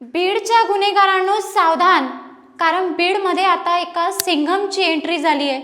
बीडच्या गुन्हेगारांनो सावधान कारण बीडमध्ये आता एका सिंघमची एंट्री झाली आहे.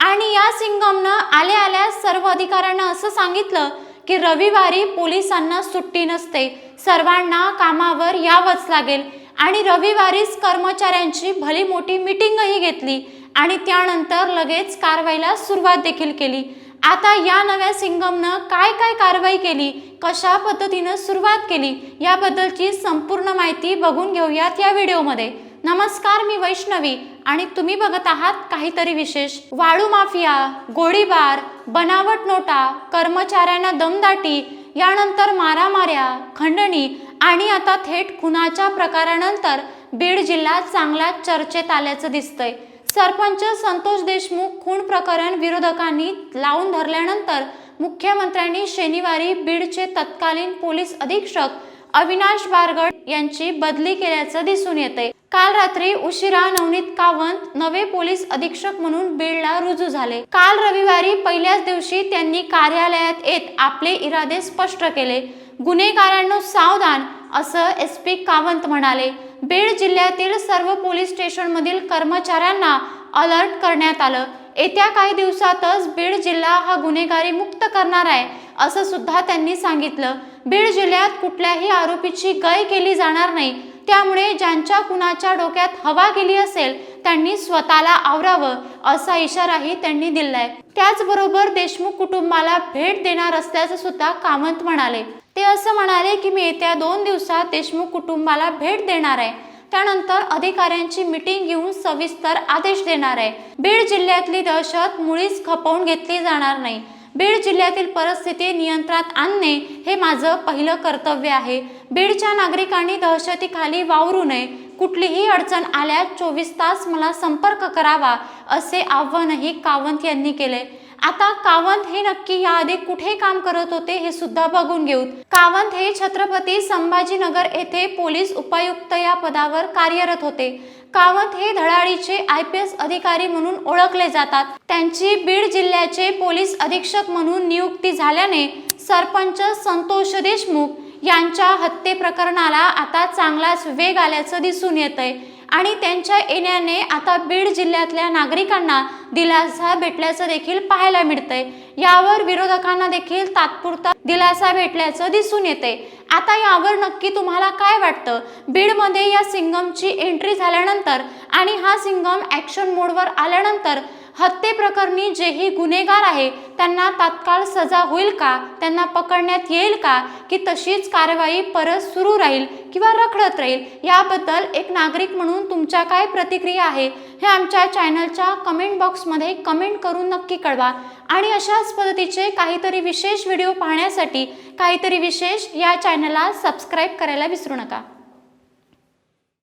आणि या सिंघमनं आल्या आल्या सर्व अधिकाऱ्यांना असं सांगितलं की रविवारी पोलिसांना सुट्टी नसते. सर्वांना कामावर यावंच लागेल. आणि रविवारीच कर्मचाऱ्यांची भली मोठी मिटिंगही घेतली. आणि त्यानंतर लगेच कारवाईला सुरुवात देखील केली. आता या नव्या सिंगमनं काय काय कारवाई केली कशा पद्धतीनं सुरुवात केली याबद्दलची संपूर्ण माहिती बघून घेऊयात या व्हिडिओमध्ये. नमस्कार मी वैष्णवी आणि तुम्ही बघत आहात काहीतरी विशेष वाळू माफिया गोळीबार बनावट नोटा कर्मचाऱ्यांना दमदाटी यानंतर मारामाऱ्या खंडणी आणि आता थेट खुनाच्या प्रकारानंतर बीड जिल्हा चांगला चर्चेत आल्याचं दिसतंय. सरपंच संतोष देशमुख खून प्रकरण विरोधकांनी लावून धरल्यानंतर मुख्यमंत्र्यांनी शनिवारी बीडचे तत्कालीन पोलीस अधीक्षक अविनाश बारगड यांची बदली केल्याचं दिसून येते काल रात्री उशिरा नवनीत कावंत नवे पोलीस अधीक्षक म्हणून बीडला रुजू झाले. काल रविवारी पहिल्याच दिवशी त्यांनी कार्यालयात येत आपले इरादे स्पष्ट केले. गुन्हेगारांनो सावधान असं एस पी कावंत म्हणाले. बीड जिल्ह्यातील सर्व पोलीस स्टेशनमधील कर्मचाऱ्यांना अलर्ट करण्यात आलं. येत्या काही दिवसातच बीड जिल्हा हा गुन्हेगारी मुक्त करणार आहे असं सुद्धा त्यांनी सांगितलं. बीड जिल्ह्यात कुठल्याही आरोपीची गय केली जाणार नाही. त्यामुळे ज्यांच्या कुणाच्या डोक्यात हवा गेली असेल त्यांनी स्वतःला आवरावं असा इशाराही त्यांनी दिलाय. त्याचबरोबर देशमुख कुटुंबाला भेट देणार असल्याचं सुद्धा कामत म्हणाले. ते असं म्हणाले की मी येत्या दोन दिवसात देशमुख कुटुंबाला भेट देणार आहे. त्यानंतर अधिकाऱ्यांची मिटिंग घेऊन सविस्तर आदेश देणार आहे. बीड जिल्ह्यातली दहशत मुळीच खपवून घेतली जाणार नाही. बीड जिल्ह्यातील परिस्थिती नियंत्रणात आणणे हे माझं पहिलं कर्तव्य आहे. बीडच्या नागरिकांनी दहशतीखाली वावरू नये. कुठलीही अडचण आल्यास चोवीस तास मला संपर्क करावा असे आव्हानही कावंत यांनी केले. आता कावंत हे नक्की याआधी कुठे काम करत होते हे सुद्धा बघून घेऊ कावंत हे छत्रपती संभाजीनगर येथे पोलीस उपायुक्त या पदावर कार्यरत होते. कावंत हे धडाडीचे आय पी एस अधिकारी म्हणून ओळखले जातात. त्यांची बीड जिल्ह्याचे पोलीस अधीक्षक म्हणून नियुक्ती झाल्याने सरपंच संतोष देशमुख यांच्या हत्ये प्रकरणाला आता चांगलाच वेग आल्याचं दिसून येत आहे आणि त्यांच्या येण्याने आता बीड जिल्ह्यातल्या नागरिकांना दिलासा भेटल्याचं देखील पाहायला मिळतंय. यावर विरोधकांना देखील तात्पुरता दिलासा भेटल्याचं दिसून येते आता यावर नक्की तुम्हाला काय वाटतं? बीडमध्ये या सिंगमची एंट्री झाल्यानंतर आणि हा सिंगम ॲक्शन मोडवर आल्यानंतर हत्येप्रकरणी जेही गुन्हेगार आहे त्यांना तात्काळ सजा होईल का? त्यांना पकडण्यात येईल का? की तशीच कारवाई परत सुरू राहील किंवा रखडत राहील? याबद्दल एक नागरिक म्हणून तुमच्या काय प्रतिक्रिया आहे? हे आमच्या चॅनलच्या कमेंट बॉक्समध्ये कमेंट करून नक्की कळवा. आणि अशाच पद्धतीचे काहीतरी विशेष व्हिडिओ पाहण्यासाठी काहीतरी विशेष या चॅनलला सबस्क्राईब करायला विसरू नका.